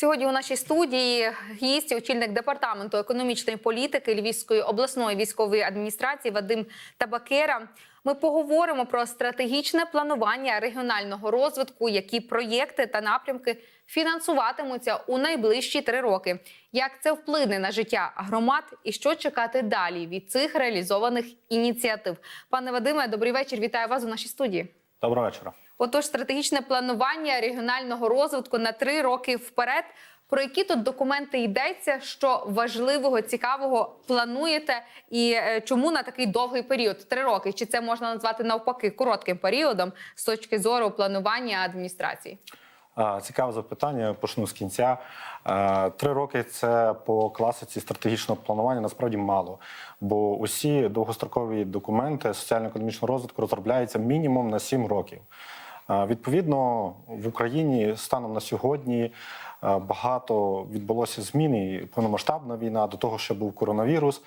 Сьогодні у нашій студії гість, очільник департаменту економічної політики Львівської обласної військової адміністрації Вадим Табакера. Ми поговоримо про стратегічне планування регіонального розвитку, які проєкти та напрямки фінансуватимуться у найближчі три роки. Як це вплине на життя громад і що чекати далі від цих реалізованих ініціатив? Пане Вадиме, добрий вечір. Вітаю вас у нашій студії. Доброго вечора. Отож, стратегічне планування регіонального розвитку на три роки вперед. Про які тут документи йдеться, що важливого, цікавого плануєте, і е, чому на такий довгий період три роки? Чи це можна назвати навпаки коротким періодом з точки зору планування адміністрації? Цікаве запитання. Почну з кінця. Е, Три роки це по класиці стратегічного планування насправді мало, бо усі довгострокові документи соціально-економічного розвитку розробляються мінімум на 7 років. Відповідно, в Україні станом на сьогодні е, багато відбулося змін, і повномасштабна війна до того, що був коронавірус.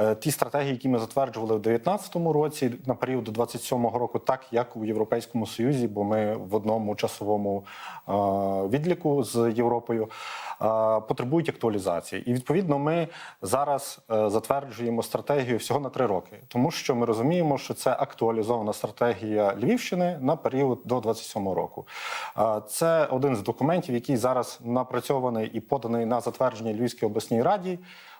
Е, Ті стратегії, які ми затверджували в 2019 році на період до 27 року, так як у Європейському Союзі, бо ми в одному часовому е, відліку з Європою, е, потребують актуалізації. І відповідно ми зараз затверджуємо стратегію всього на три роки, тому що ми розуміємо, що це актуалізована стратегія Львівщини на період до 27 року. Це один з документів, який зараз напрацьований і поданий на затвердження Львівській обласній раді.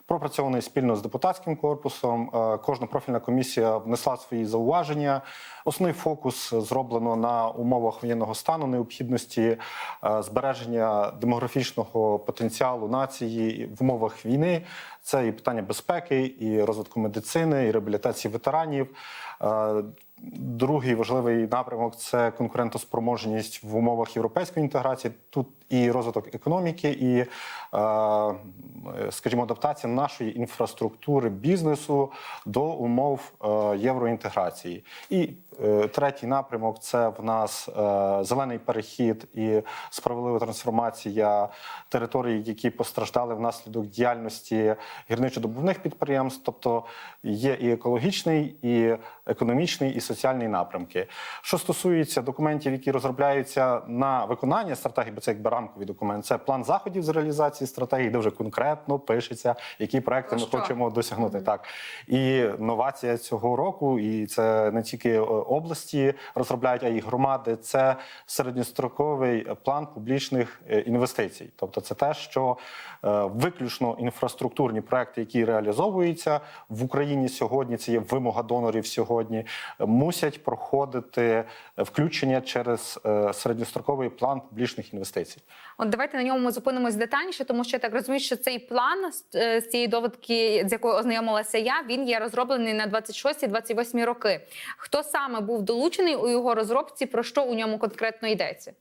Пропрацьований спільно з депутатським корпусом. Е, Кожна профільна комісія внесла свої зауваження. Основний фокус зроблено на умовах воєнного стану, необхідності е, збереження демографічного потенціалу нації в умовах війни. Це і питання безпеки, і розвитку медицини, і реабілітації ветеранів. Е, Другий важливий напрямок це конкурентоспроможність в умовах європейської інтеграції. Тут і розвиток економіки, і, скажімо, адаптація нашої інфраструктури бізнесу до умов е, євроінтеграції. І е, третій напрямок це в нас е, зелений перехід і справедлива трансформація територій, які постраждали внаслідок діяльності гірничо-добувних підприємств. Тобто є і екологічний, і економічний, і соціальний напрямки. Що стосується документів, які розробляються на виконання стратегії, бо це якби рамковий документ, це план заходів з реалізації стратегії, де вже конкретно пишеться, які проекти Про ми хочемо досягнути. Так і новація цього року, і це не тільки е, області розробляють, а й громади. Це середньостроковий план публічних е, інвестицій. Тобто, це те, що е, виключно інфраструктурні проекти, які реалізовуються в Україні сьогодні. Це є вимога донорів сьогодні, мусять проходити включення через середньостроковий план публічних інвестицій. От давайте на ньому ми зупинимось детальніше, тому що я так розумію, що цей план з е, цієї довідки, з якою ознайомилася я, він є розроблений на 26-28 роки. Хто саме був долучений у його розробці? Про що у ньому конкретно йдеться?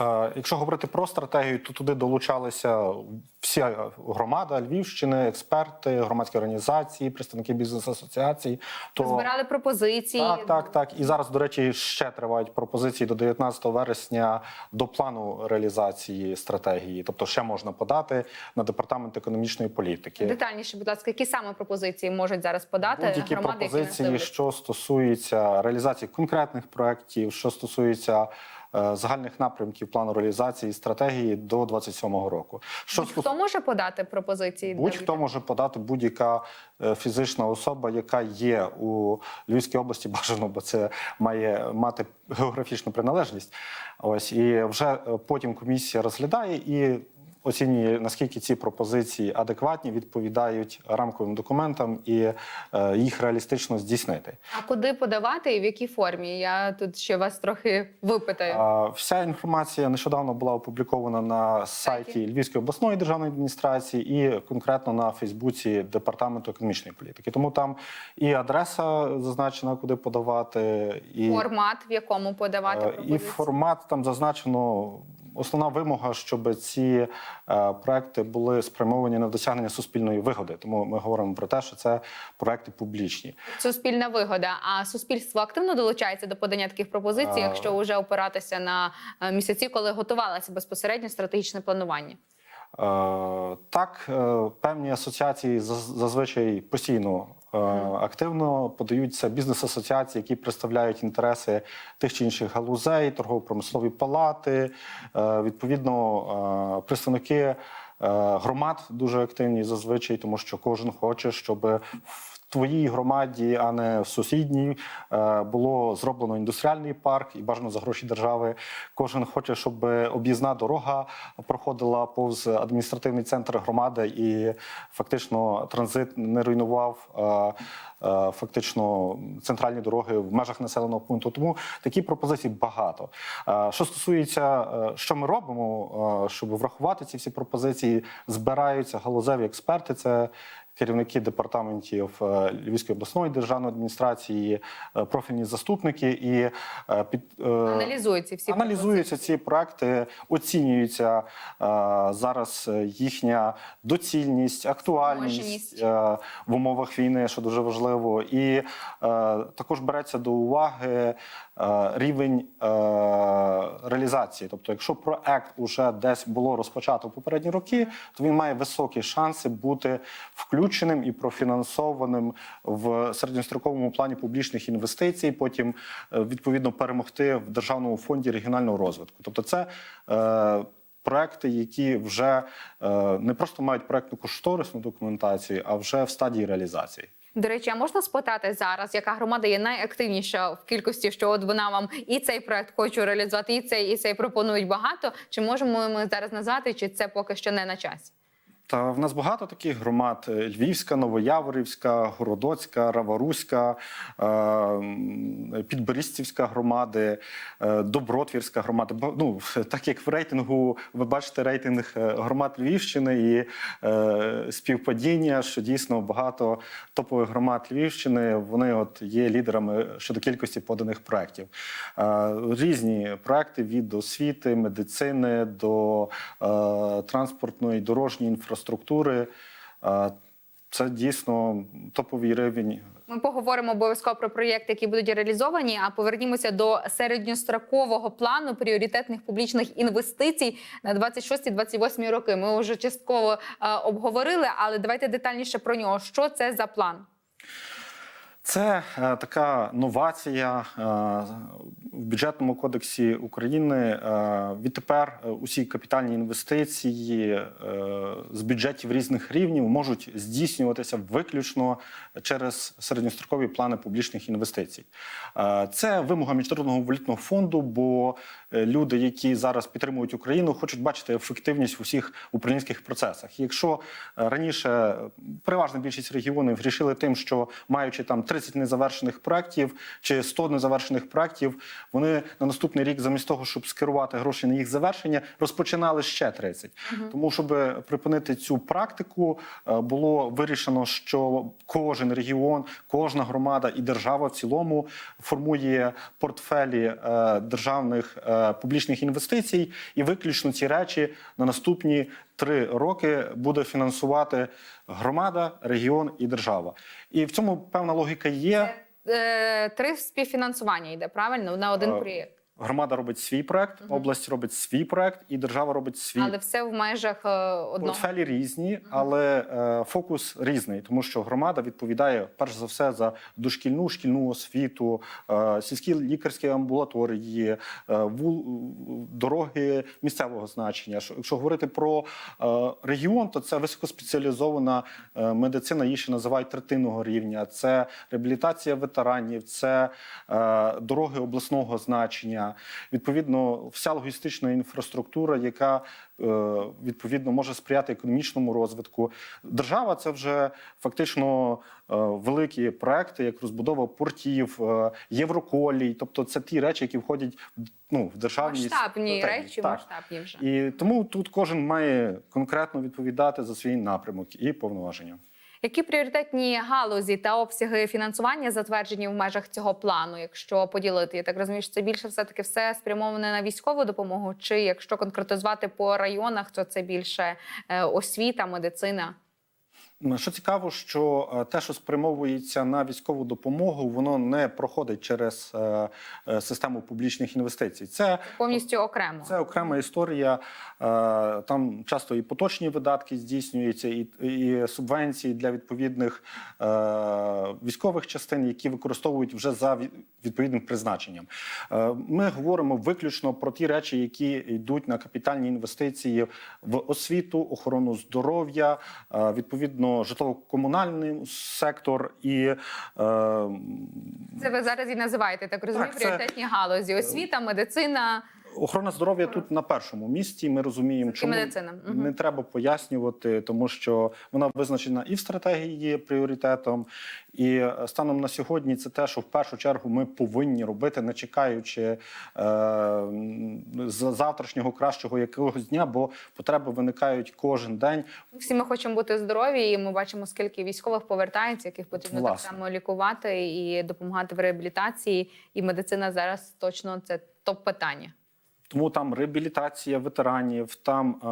Е, Якщо говорити про стратегію, то туди долучалися всі е, громада Львівщини, експерти, громадські організації, представники бізнес-асоціацій. То Збирали пропозиції. так, так, так. І зараз, до речі, ще тривають пропозиції до 19 вересня до плану реалізації стратегії. Тобто, ще можна подати на департамент економічної політики. Детальніше, будь ласка, які саме пропозиції можуть зараз подати Будь-які громади, пропозиції, дивляться? що стосуються реалізації конкретних проєктів, що стосується загальних напрямків плану реалізації стратегії до 27-го року. Що Будь-хто може подати пропозиції? Будь-хто може подати будь-яка е, фізична особа, яка є у Львівській області, бажано, бо це має мати географічну приналежність. Ось і вже е, потім комісія розглядає і оцінює наскільки ці пропозиції адекватні, відповідають рамковим документам і е, їх реалістично здійснити. А куди подавати і в якій формі? Я тут ще вас трохи випитаю. Вся інформація нещодавно була опублікована на сайті Львівської обласної державної адміністрації і конкретно на Фейсбуці департаменту економічної політики. Тому там і адреса зазначена, куди подавати, і, Формат, в якому подавати е, і формат там зазначено. Основна вимога, щоб ці е, проекти були спрямовані на досягнення суспільної вигоди. Тому ми говоримо про те, що це проекти публічні. Суспільна вигода. А суспільство активно долучається до подання таких пропозицій, А. якщо вже опиратися на е, місяці, коли готувалося безпосередньо стратегічне планування. Е, Так, е, певні асоціації зазвичай постійно Е, Активно подаються бізнес-асоціації, які представляють інтереси тих чи інших галузей, торгово-промислові палати. Е, Відповідно, е, представники е, громад дуже активні зазвичай, тому що кожен хоче, щоб в твоїй громаді, а не в сусідній, е, було зроблено індустріальний парк і бажано за гроші держави. Кожен хоче, щоб об'їзна дорога проходила повз адміністративний центр громади і фактично транзит не руйнував. е, Фактично центральні дороги в межах населеного пункту. Тому такі пропозицій багато. Е, Що стосується, що ми робимо, щоб врахувати ці всі пропозиції, збираються галузеві експерти. Це керівники департаментів е, Львівської обласної державної адміністрації, е, профільні заступники і е, під Аналізують ці всі Аналізуються ці проекти, оцінюється е, зараз їхня доцільність, актуальність в умовах війни, що дуже важливо, і також береться до уваги рівень е, реалізації. Тобто, якщо проект уже десь було розпочато в попередні роки, то він має високі шанси бути включеним і профінансованим в середньостроковому плані публічних інвестицій. Потім е, відповідно перемогти в державному фонді регіонального розвитку. Тобто, це е, проекти, які вже е, не просто мають проектну кошторисну документацію, а вже в стадії реалізації. До речі, а можна спитати зараз, яка громада є найактивніша в кількості, що от вона вам і цей проект хоче реалізувати, і цей, і цей пропонують багато. Чи можемо ми зараз назвати, чи це поки що не на часі? Та в нас багато таких громад: Е, Львівська, Новояворівська, Городоцька, Раваруська, е, Підборістівська громади, е, Добротвірська громада. Ну, так як в рейтингу ви бачите рейтинг громад Львівщини і співпадіння, що дійсно багато топових громад Львівщини вони от є лідерами щодо кількості поданих проєктів. Різні проекти від освіти, медицини до транспортної дорожньої інфраструктури. Е, це дійсно топовий рівень. Ми поговоримо обов'язково про проєкти, які будуть реалізовані. А повернімося до середньострокового плану пріоритетних публічних інвестицій на 26-28 роки. Ми вже частково е, обговорили, але давайте детальніше про нього. Що це за план? Це е, така новація е, в бюджетному кодексі України. Е, відтепер усі капітальні інвестиції з бюджетів різних рівнів можуть здійснюватися виключно через середньострокові плани публічних інвестицій. Це вимога міжнародного валютного фонду, бо люди, які зараз підтримують Україну, хочуть бачити ефективність в усіх управлінських процесах. Якщо раніше переважна більшість регіонів рішили тим, що маючи там 30 незавершених проєктів чи 100 незавершених проєктів, вони на наступний рік, замість того, щоб скерувати гроші на їх завершення, розпочинали ще 30. Тому, щоб припинити цю практику, е, було вирішено, що кожен регіон, кожна громада і держава в цілому формує портфелі е, державних е, публічних інвестицій, і виключно ці речі на наступні три роки буде фінансувати громада, регіон і держава. І в цьому певна логіка є. Е, Три співфінансування йде правильно на один Е, проєкт, Громада робить свій проект, область робить свій проект, і держава робить свій але все в межах е, одного. Портфелі різні, але е, фокус різний, тому що громада відповідає перш за все за дошкільну шкільну освіту, е, сільські лікарські амбулаторії, е, вул, дороги місцевого значення. Якщо говорити про е, регіон, то це високоспеціалізована е, медицина, її ще називають третинного рівня. Це реабілітація ветеранів, це е, дороги обласного значення. Відповідно, вся логістична інфраструктура, яка е, відповідно може сприяти економічному розвитку. Держава це вже фактично е, великі проекти, як розбудова портів, е, євроколій. Тобто, це ті речі, які входять в, ну, в державні Масштабні стратегії. речі, Так. масштабні вже. І тому тут кожен має конкретно відповідати за свій напрямок і повноваження. Які пріоритетні галузі та обсяги фінансування затверджені в межах цього плану? Якщо поділити, я так розумію, що це більше все таки все спрямоване на військову допомогу, чи якщо конкретизувати по районах, то це більше е, освіта, медицина? Що цікаво, що е, те, що спрямовується на військову допомогу, воно не проходить через е, е, систему публічних інвестицій. Це Повністю окремо. Це окрема історія. Е, Там часто і поточні видатки здійснюються, і, і субвенції для відповідних е, військових частин, які використовують вже за відповідним призначенням. Е, Ми говоримо виключно про ті речі, які йдуть на капітальні інвестиції в освіту, охорону здоров'я, е, відповідно житлово-комунальний сектор і е, Це ви зараз і називаєте так розумію, Так, це- пріоритетні галузі: освіта, медицина. Охорона здоров'я тут на першому місці. Ми розуміємо, чому медицина. Не треба пояснювати, тому що вона визначена і в стратегії пріоритетом. І е, станом на сьогодні це те, що в першу чергу ми повинні робити, не чекаючи е, з завтрашнього кращого якогось дня, бо потреби виникають кожен день. Всі ми хочемо бути здорові, і ми бачимо, скільки військових повертається, яких потрібно Власне. так само лікувати і допомагати в реабілітації. І медицина зараз точно це топ питання. Тому там реабілітація ветеранів, там е,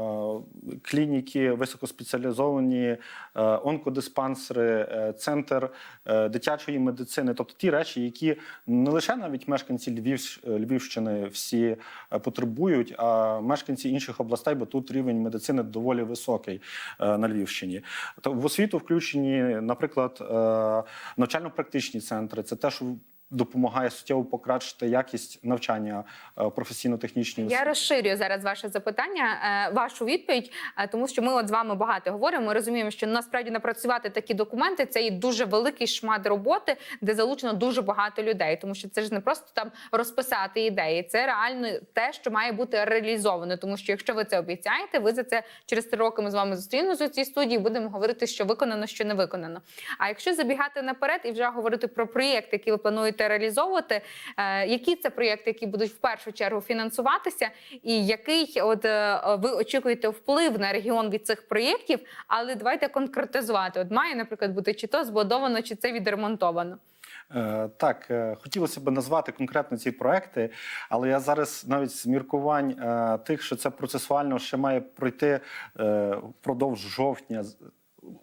е, клініки високоспеціалізовані, е, онкодиспансери, е, центр е, дитячої медицини, тобто ті речі, які не лише навіть мешканці Львів, Львівщини всі е, потребують, а мешканці інших областей, бо тут рівень медицини доволі високий е, на Львівщині. То в освіту включені, наприклад, е, навчально-практичні центри. Це те, що допомагає суттєво покращити якість навчання е, професійно-технічній Я розширюю зараз ваше запитання, е, вашу відповідь, е, тому що ми от з вами багато говоримо. Ми розуміємо, що насправді напрацювати такі документи це і дуже великий шмат роботи, де залучено дуже багато людей. Тому що це ж не просто там розписати ідеї, це реально те, що має бути реалізовано. Тому що якщо ви це обіцяєте, ви за це через три роки ми з вами зустрінемося у цій студії. Будемо говорити, що виконано, що не виконано. А якщо забігати наперед і вже говорити про проєкт, який ви плануєте реалізовувати, е, які це проєкти, які будуть в першу чергу фінансуватися, і який от е, ви очікуєте вплив на регіон від цих проєктів? Але давайте конкретизувати. От має, наприклад, бути чи то збудовано, чи це відремонтовано. Е, Так, хотілося б назвати конкретно ці проекти, але я зараз навіть з міркувань тих, що це процесуально ще має пройти впродовж жовтня.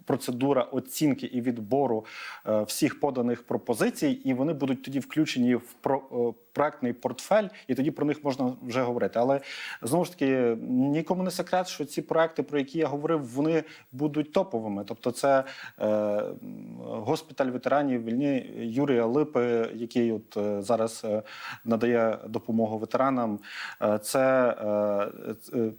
Процедура оцінки і відбору е, всіх поданих пропозицій, і вони будуть тоді включені в про, е, проектний портфель, і тоді про них можна вже говорити. Але знову ж таки, нікому не секрет, що ці проекти, про які я говорив, вони будуть топовими. Тобто, це е, госпіталь ветеранів вільні Юрія Липи, який от е, зараз е, надає допомогу ветеранам. Е, це е, е,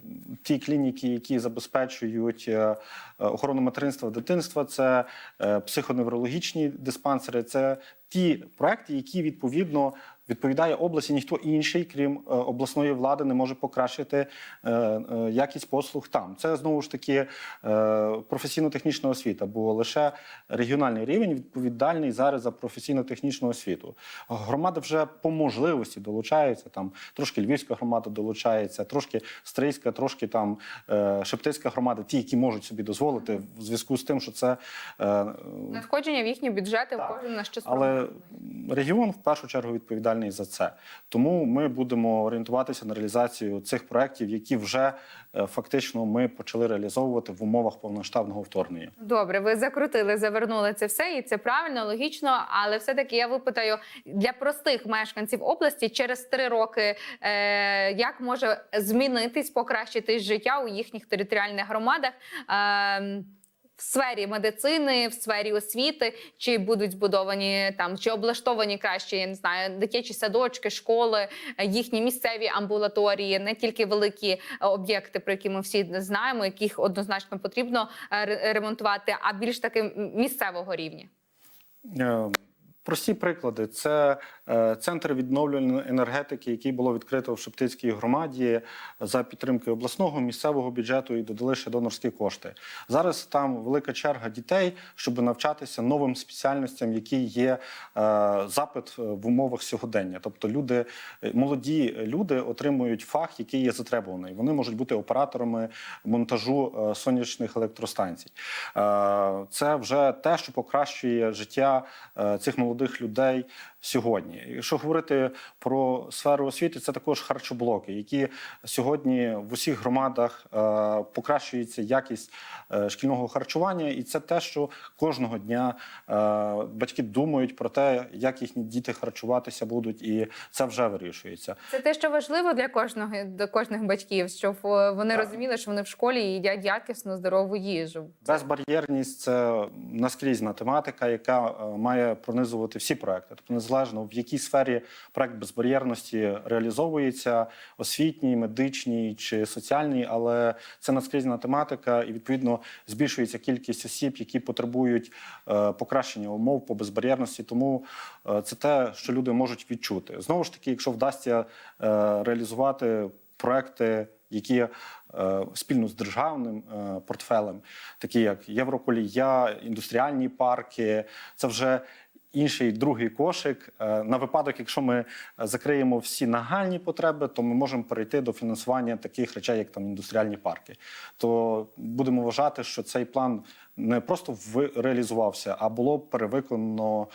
ті клініки, які забезпечують е, охорону материнства дитинства, це е, психоневрологічні диспансери, це ті проекти, які відповідно відповідає області. Ніхто інший, крім е, обласної влади, не може покращити е, е, якість послуг там. Це знову ж таки професійно-технічна освіта, бо лише регіональний рівень відповідальний зараз за професійно-технічну освіту. Громади вже по можливості долучаються. Там трошки львівська громада долучається, трошки стрийська, трошки там шептицька громада, ті, які можуть собі дозволити в зв'язку з тим, що це Надходження в їхні бюджети Так. кожен на що але регіон в першу чергу відповідальний за це. Тому ми будемо орієнтуватися на реалізацію цих проєктів, які вже е, фактично ми почали реалізовувати в умовах повноштабного вторгнення. Добре, ви закрутили, завернули це все, і це правильно, логічно. Але все-таки я випитаю для простих мешканців області через три роки, е, як може змінитись, покращитись життя у їхніх територіальних громадах. Е, в сфері медицини, в сфері освіти, чи будуть збудовані там, чи облаштовані краще, я не знаю, дитячі садочки, школи, їхні місцеві амбулаторії, не тільки великі е, об'єкти, про які ми всі знаємо, яких однозначно потрібно е, ремонтувати, а більш таки місцевого рівня. Е, Прості приклади: це центр відновлювальної енергетики, який було відкрито в Шептицькій громаді за підтримки обласного місцевого бюджету і додали ще донорські кошти. Зараз там велика черга дітей, щоб навчатися новим спеціальностям, які є е, запит е, в умовах сьогодення. Тобто, люди, е, молоді люди отримують фах, який є затребуваний. Вони можуть бути операторами монтажу е, сонячних електростанцій. Е, Це вже те, що покращує життя е, цих молодих людей сьогодні. Якщо говорити про сферу освіти, це також харчоблоки, які сьогодні в усіх громадах е, покращується якість е, шкільного харчування, і це те, що кожного дня е, батьки думають про те, як їхні діти харчуватися будуть, і це вже вирішується. Це те, що важливо для кожного для кожних батьків, щоб вони Так. розуміли, що вони в школі їдять якісну здорову їжу. Безбар'єрність це наскрізна тематика, яка має пронизувати всі проекти. Тобто, незалежно в якій сфері проект безбар'єрності реалізовується, освітній, медичній чи соціальній, але це наскрізна тематика, і відповідно збільшується кількість осіб, які потребують е, покращення умов по безбар'єрності. Тому е, це те, що люди можуть відчути. Знову ж таки, якщо вдасться е, реалізувати проекти, які е, спільно з державним е, портфелем, такі як Євроколія, індустріальні парки, це вже. Інший другий кошик Е, на випадок, якщо ми закриємо всі нагальні потреби, то ми можемо перейти до фінансування таких речей, як там індустріальні парки. То будемо вважати, що цей план не просто реалізувався, а було перевиконано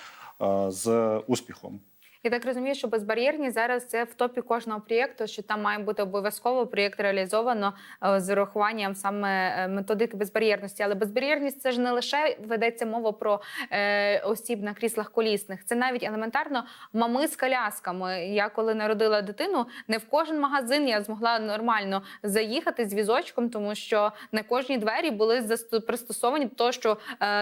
е, з успіхом. Я так розумію, що безбар'єрність зараз це в топі кожного проєкту, що там має бути обов'язково проєкт реалізовано е, з урахуванням саме е, методики безбар'єрності. Але безбар'єрність це ж не лише ведеться мова про е, осіб на кріслах колісних. Це навіть елементарно мами з колясками. Я коли народила дитину, не в кожен магазин я змогла нормально заїхати з візочком, тому що не кожні двері були пристосовані до того, що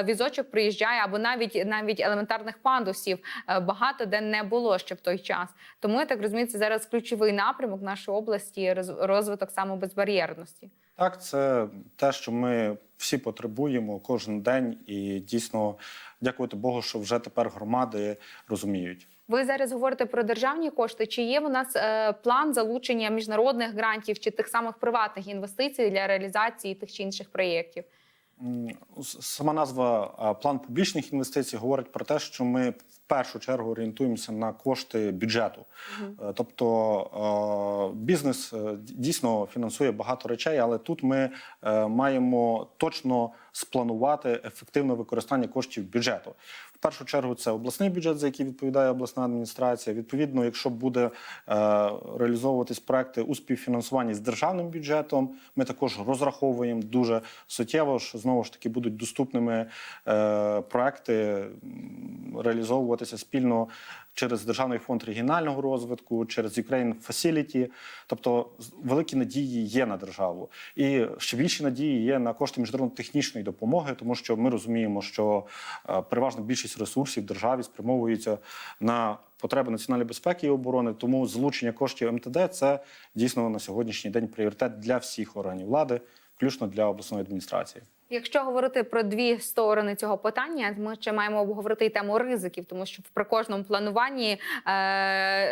візочок приїжджає, або навіть навіть елементарних пандусів багато де не було ще в той час. Тому я так розумію, це зараз ключовий напрямок нашої області роз- розвиток саме безбар'єрності. Так, це те, що ми всі потребуємо кожен день, і дійсно дякувати Богу, що вже тепер громади розуміють. Ви зараз говорите про державні кошти. Чи є у нас е, план залучення міжнародних грантів чи тих самих приватних інвестицій для реалізації тих чи інших проєктів? Сама назва план публічних інвестицій говорить про те, що ми в першу чергу орієнтуємося на кошти бюджету. Угу. Тобто е, бізнес е, дійсно фінансує багато речей, але тут ми маємо точно спланувати ефективне використання коштів бюджету. В першу чергу це обласний бюджет, за який відповідає обласна адміністрація. Відповідно, якщо буде е, реалізовуватись проекти у співфінансуванні з державним бюджетом, ми також розраховуємо дуже суттєво, що знову ж таки будуть доступними е, проекти реалізовуватися спільно через Державний фонд регіонального розвитку, через Ukraine Facility. Тобто великі надії є на державу. І ще більші надії є на кошти міжнародно-технічної допомоги, тому що ми розуміємо, що е, переважно більшість ресурсів державі спрямовується на потреби національної безпеки і оборони. Тому залучення коштів МТД це дійсно на сьогоднішній день пріоритет для всіх органів влади, включно для обласної адміністрації. Якщо говорити про дві сторони цього питання, ми ще маємо обговорити і тему ризиків, тому що при кожному плануванні е,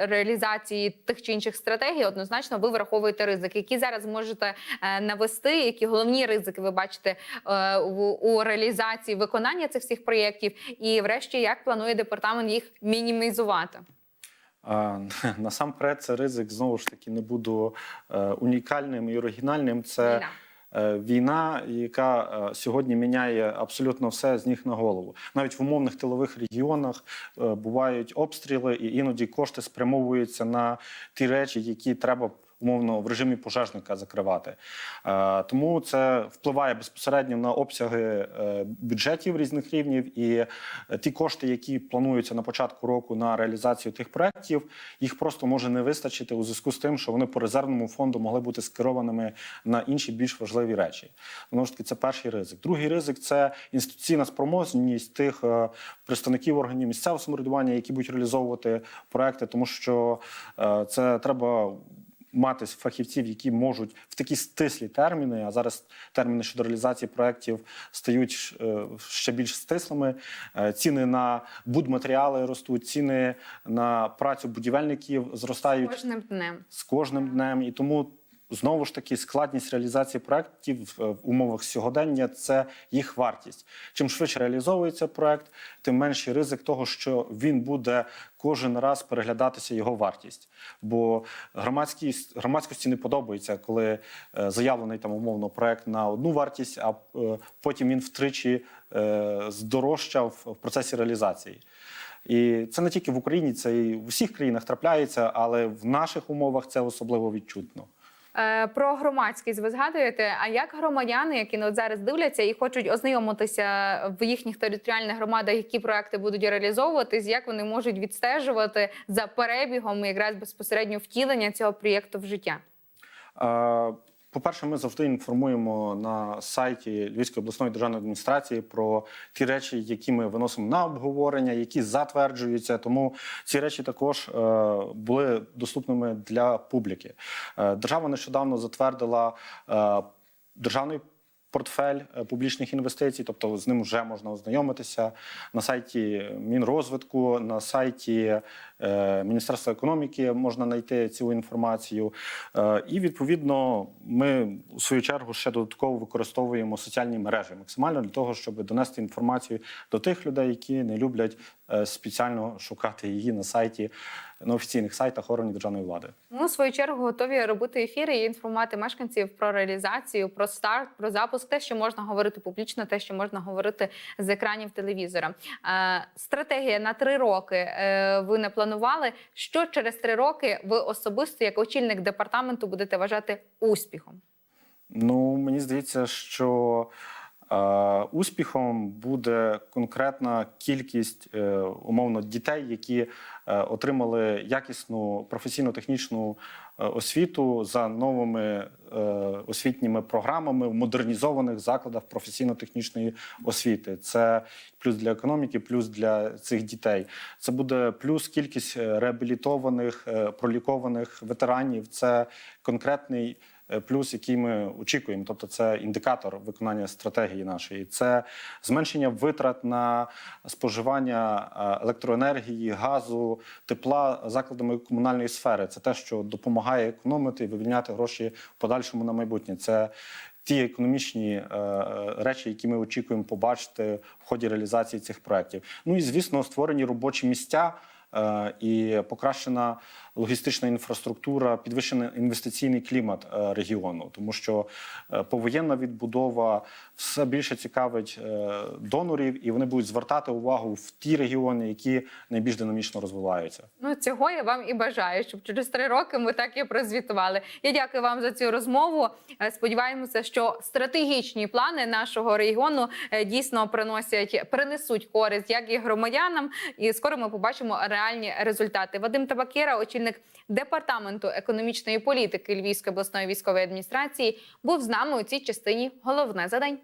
реалізації тих чи інших стратегій однозначно ви враховуєте ризики, які зараз можете е, навести, які головні ризики ви бачите е, у, реалізації виконання цих всіх проєктів, і врешті як планує департамент їх мінімізувати. Насамперед, це ризик знову ж таки не буду е, унікальним і оригінальним. Це Війна. Е, війна, яка е, сьогодні міняє абсолютно все з ніг на голову. Навіть в умовних тилових регіонах е, бувають обстріли, і іноді кошти спрямовуються на ті речі, які треба. Умовно в режимі пожежника закривати, Е, тому це впливає безпосередньо на обсяги е, бюджетів різних рівнів, і е, ті кошти, які плануються на початку року на реалізацію тих проєктів, їх просто може не вистачити у зв'язку з тим, що вони по резервному фонду могли бути скерованими на інші більш важливі речі. Знову ж таки, це перший ризик. Другий ризик це інституційна спроможність тих представників органів місцевого самоврядування, які будуть реалізовувати проекти, тому що це треба. Мати фахівців, які можуть в такі стислі терміни, а зараз терміни щодо реалізації проєктів стають е, ще більш стислими. Е, Ціни на будматеріали ростуть, ціни на працю будівельників зростають Кожним днем. з кожним днем, і тому знову ж таки складність реалізації проєктів в в умовах сьогодення це їх вартість. Чим швидше реалізовується проєкт, тим менший ризик того, що він буде кожен раз переглядатися його вартість. Бо громадськість громадськості не подобається, коли е, заявлений там умовно проєкт на одну вартість, а е, потім він втричі е, здорожчав в процесі реалізації. І це не тільки в Україні, це і в усіх країнах трапляється, але в наших умовах це особливо відчутно. Е, Про громадськість ви згадуєте. А як громадяни, які ну, зараз дивляться і хочуть ознайомитися в їхніх територіальних громадах, які проекти будуть реалізовуватись, як вони можуть відстежувати за перебігом якраз безпосередньо втілення цього проєкту в життя? По-перше, ми завжди інформуємо на сайті Львівської обласної державної адміністрації про ті речі, які ми виносимо на обговорення, які затверджуються. Тому ці речі також е, були доступними для публіки. Е, Держава нещодавно затвердила е, державний. Портфель е, публічних інвестицій, тобто з ним вже можна ознайомитися на сайті Мінрозвитку, на сайті е, Міністерства економіки можна знайти цю інформацію. Е, і відповідно ми у свою чергу ще додатково використовуємо соціальні мережі максимально для того, щоб донести інформацію до тих людей, які не люблять спеціально шукати її на сайті на офіційних сайтах органів державної влади. Ми, в свою чергу, готові робити ефіри і інформувати мешканців про реалізацію, про старт, про запуск, те, що можна говорити публічно, те, що можна говорити з екранів телевізора. Е, стратегія на три роки е, ви не планували. Що через три роки ви особисто, як очільник департаменту, будете вважати успіхом? Ну, мені здається, що е, успіхом буде конкретна кількість е, умовно дітей, які е, отримали якісну професійно-технічну е, освіту за новими е, освітніми програмами в модернізованих закладах професійно-технічної освіти. Це плюс для економіки, плюс для цих дітей. Це буде плюс кількість е, реабілітованих, е, пролікованих ветеранів. Це конкретний е, плюс, який ми очікуємо. Тобто, це індикатор виконання стратегії нашої. Це зменшення витрат на споживання е, електроенергії, газу, тепла закладами комунальної сфери. Це те, що допомагає економити і вивільняти гроші в подальшому на майбутнє. Це Ті економічні е, е, речі, які ми очікуємо побачити в ході реалізації цих проєктів. Ну і звісно, створені робочі місця е, і покращена логістична інфраструктура, підвищений інвестиційний клімат е, регіону, тому що е, повоєнна відбудова все більше цікавить е, донорів, і вони будуть звертати увагу в ті регіони, які найбільш динамічно розвиваються. Ну цього я вам і бажаю, щоб через три роки ми так і прозвітували. Я дякую вам за цю розмову. Е, Сподіваємося, що стратегічні плани нашого регіону е, дійсно приносять принесуть користь як і громадянам, і скоро ми побачимо реальні результати. Вадим Табакера, очільник департаменту економічної політики Львівської обласної військової адміністрації, був з нами у цій частині. Головне за день.